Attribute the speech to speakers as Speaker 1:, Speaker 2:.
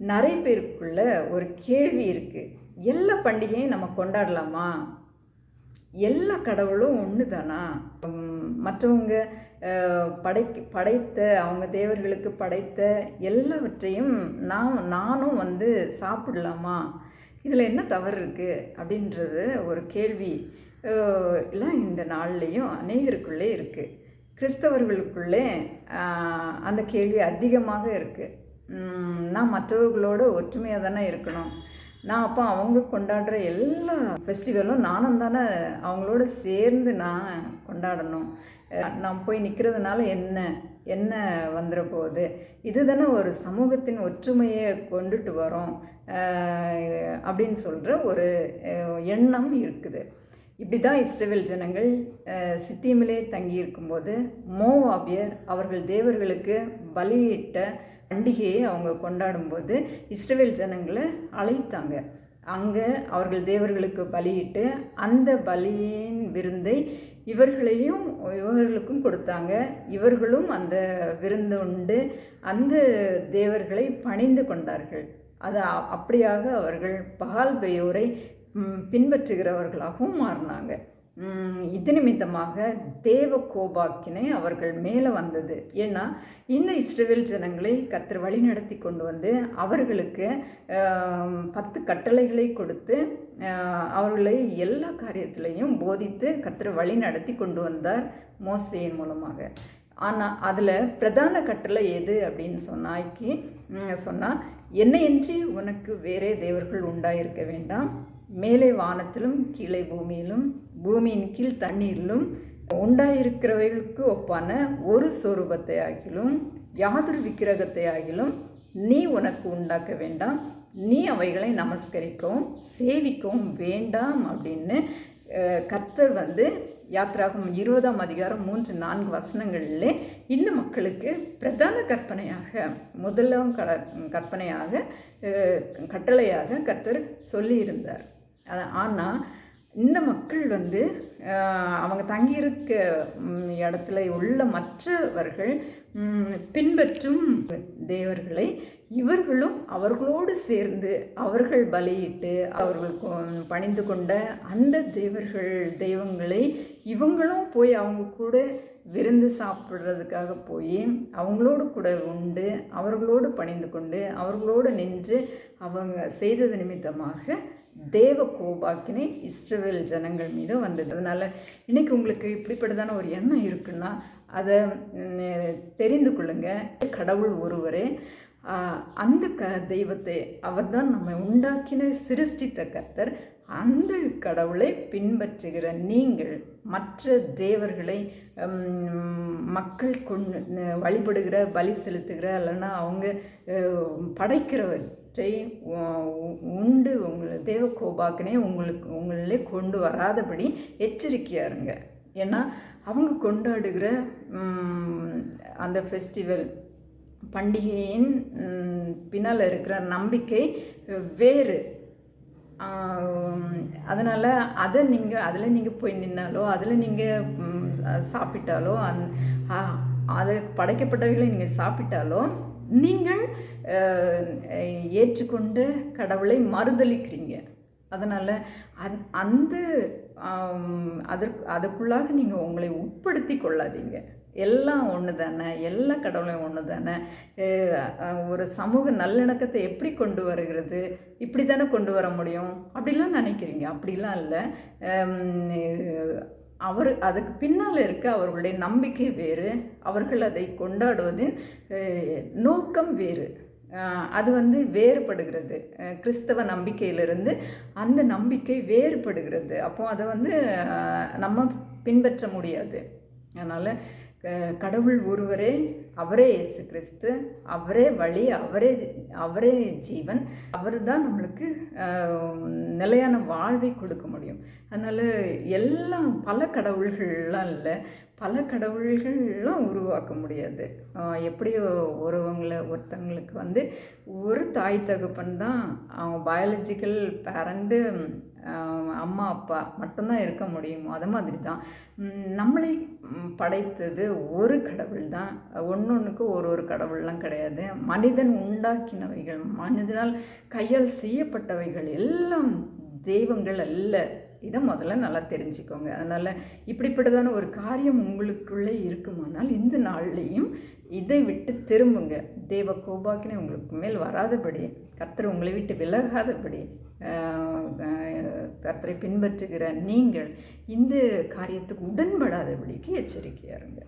Speaker 1: நிறைய பேருக்குள்ள ஒரு கேள்வி இருக்குது எல்லா பண்டிகையும் நம்ம கொண்டாடலாமா? எல்லா கடவுளும் ஒன்று தானா மற்றவங்க அஹ், படைத்த அவங்க தேவர்களுக்கு படைத்த எல்லாவற்றையும் நான் நானும் வந்து சாப்பிடலாமா? இதில் என்ன தவறு இருக்குது அப்படின்றது ஒரு கேள்வி. எல்லாம் இந்த நாள்லேயும் அநேகருக்குள்ளே இருக்குது கிறிஸ்தவர்களுக்குள்ளே அந்த கேள்வி அதிகமாக இருக்குது நான் மற்றவர்களோட ஒற்றுமையாக தானே இருக்கணும். நான் அப்போ அவங்க கொண்டாடுற எல்லா ஃபெஸ்டிவலும் நானும் தானே அவங்களோட சேர்ந்து நான் கொண்டாடணும். நான் போய் நிற்கிறதுனால என்ன என்ன வந்துட போகுது? இது தானே ஒரு சமூகத்தின் ஒற்றுமையை கொண்டுட்டு வரோம். அப்படின்னு சொல்கிற ஒரு எண்ணம் இருக்குது. இப்படி தான் இஸ்ரவேல் ஜனங்கள் சித்தியமிலே தங்கியிருக்கும்போது மோவாபியர் அவர்கள் தேவர்களுக்கு பலியிட்ட பண்டிகையை அவங்க கொண்டாடும்போது இஸ்ரவேல் ஜனங்களை அழைத்தாங்க. அங்கே அவர்கள் தேவர்களுக்கு பலியிட்டு அந்த பலியின் விருந்தை இவர்களையும் இவர்களுக்கும் கொடுத்தாங்க. இவர்களும் அந்த விருந்து உண்டு. அந்த தேவர்களை பணிந்து கொண்டார்கள். அது அப்படியாக அவர்கள் பகால் பெயோரை பின்பற்றுகிறவர்களாகவும் மாறினாங்க. இது நிமித்தமாக தேவ கோபாக்கினை அவர்கள் மேலே வந்தது. ஏன்னா இந்த இஸ்ரவேல் ஜனங்களை கத்தர் வழி நடத்தி கொண்டு வந்து அவர்களுக்கு பத்து கட்டளைகளை கொடுத்து அவர்களை எல்லா காரியத்திலையும் போதித்து கர்த்தர் வழி நடத்தி கொண்டு வந்தார் மோசையின் மூலமாக. ஆனால் அதில் பிரதான கட்டளை எது அப்படின்னு சொன்னாக்கி சொன்னால் என்னையன்றி உனக்கு வேறே தேவர்கள் உண்டாயிருக்க வேண்டாம். மேலே வானத்திலும் கீழே பூமியிலும் பூமியின் கீழ் தண்ணீரிலும் உண்டாயிருக்கிறவைகளுக்கு ஒப்பான ஒரு சொரூபத்தை ஆகிலும் யாதொரு விக்கிரகத்தை ஆகிலும் நீ உனக்கு உண்டாக்க வேண்டாம். நீ அவைகளை நமஸ்கரிக்கவும் சேவிக்கவும் வேண்டாம் அப்படின்னு கர்த்தர் வந்து யாத்ராகும் இருபதாம் அதிகாரம் மூன்று நான்கு வசனங்களிலே இந்த மக்களுக்கு பிரதான கற்பனையாக முதலாம் கட கற்பனையாக கட்டளையாக கர்த்தர் சொல்லியிருந்தார். ஆனால் இந்த மக்கள் வந்து அவங்க தங்கியிருக்க இடத்துல உள்ள மற்றவர்கள் பின்பற்றும் தேவர்களை இவர்களும் அவர்களோடு சேர்ந்து அவர்கள் பலியிட்டு அவர்கள் பணிந்து கொண்ட அந்த தேவர்கள் தெய்வங்களை இவங்களும் போய் அவங்க கூட விருந்து சாப்பிட்றதுக்காக போய் அவங்களோடு கூட உண்டு அவர்களோடு பணிந்து கொண்டு அவர்களோடு நின்று அவங்க செய்தது நிமித்தமாக தேவ கோபாக்கினை இஸ்ரவேல் ஜனங்கள் மீது வந்தது. அதனால் இன்னைக்கு உங்களுக்கு இப்படிப்பட்டதான ஒரு எண்ணம் இருக்குன்னா அதை தெரிந்து கொள்ளுங்கள் கடவுள் ஒருவரே அந்த க தெய்வத்தை அவர் தான் நம்மை உண்டாக்கின சிருஷ்டித்த கர்த்தர். அந்த கடவுளை பின்பற்றுகிற நீங்கள் மற்ற தேவர்களை மக்கள் கொண்டு வழிபடுகிற பலி செலுத்துகிற இல்லைன்னா அவங்க படைக்கிறவற்றை உண்டு உங்களை தேவ கோபாக்கனே உங்களுக்கு உங்களிலே கொண்டு வராதபடி எச்சரிக்கையாக இருங்க ஏன்னா அவங்க கொண்டாடுகிற அந்த ஃபெஸ்டிவல் பண்டிகையின் பின்னால் இருக்கிற நம்பிக்கை வேறு. அதனால் அதை நீங்கள் அதில் நீங்கள் போய் நின்னாலோ அதில் நீங்கள் சாப்பிட்டாலோ அந் அது படைக்கப்பட்டவைகளை நீங்கள் சாப்பிட்டாலோ நீங்கள் ஏற்றுக்கொண்டு கடவுளை மறுதளிக்கிறீங்க அதனால் அந் அந்த அதற்கு அதுக்குள்ளாக நீங்கள் உங்களை உட்படுத்தி கொள்ளாதீங்க. எல்லாம் ஒன்று தானே எல்லா கடவுளையும் ஒன்று தானே. ஒரு சமூக நல்லிணக்கத்தை எப்படி கொண்டு வருகிறது? இப்படி தானே கொண்டு வர முடியும்? அப்படிலாம் நினைக்கிறீங்க. அப்படிலாம் இல்லை. அவர் அதுக்கு பின்னால் இருக்க அவர்களுடைய நம்பிக்கை வேறு. அவர்கள் அதை கொண்டாடுவதின் நோக்கம் வேறு. அது வந்து வேறுபடுகிறது. கிறிஸ்தவ நம்பிக்கையிலிருந்து அந்த நம்பிக்கை வேறுபடுகிறது. அப்போது அதை வந்து நம்ம பின்பற்ற முடியாது. அதனால் கடவுள் ஒருவரே அவரே இயேசு கிறிஸ்து அவரே வழி அவரே அவரே ஜீவன் அவர் தான் நம்மளுக்கு நிலையான வாழ்வை கொடுக்க முடியும். அதனால் எல்லாம் பல கடவுள்கள்லாம் இல்லை பல கடவுள்கள்லாம் உருவாக்க முடியாது. எப்படியோ ஒருவங்களை ஒருத்தவங்களுக்கு வந்து ஒரு தாய் தகப்பன் தான் அவங்க பயாலஜிக்கல் பேரண்ட்டு அம்மா அப்பா மட்டும்தான் இருக்க முடியும் அது மாதிரி தான். நம்மளை படைத்தது ஒரு கடவுள் தான். ஒன்று ஒன்றுக்கு ஒரு ஒரு கடவுள்லாம் கிடையாது. மனிதன் உண்டாக்கினவைகள் மனிதனால் கையால் செய்யப்பட்டவைகள் எல்லாம் தெய்வங்கள் அல்ல. இதை முதல்ல நல்லா தெரிஞ்சுக்கோங்க. அதனால் இப்படிப்பட்டதான ஒரு காரியம் உங்களுக்குள்ளே இருக்குமானால் இந்த நாள்லேயும் இதை விட்டு திரும்புங்க. தேவ கோபாக்கினை உங்களுக்கு மேல் வராதபடி கத்தர் உங்களை விட்டு விலகாதபடி கத்தரை பின்பற்றுகிற நீங்கள் இந்த காரியத்துக்கு உடன்படாதபடிக்கு எச்சரிக்கையாருங்க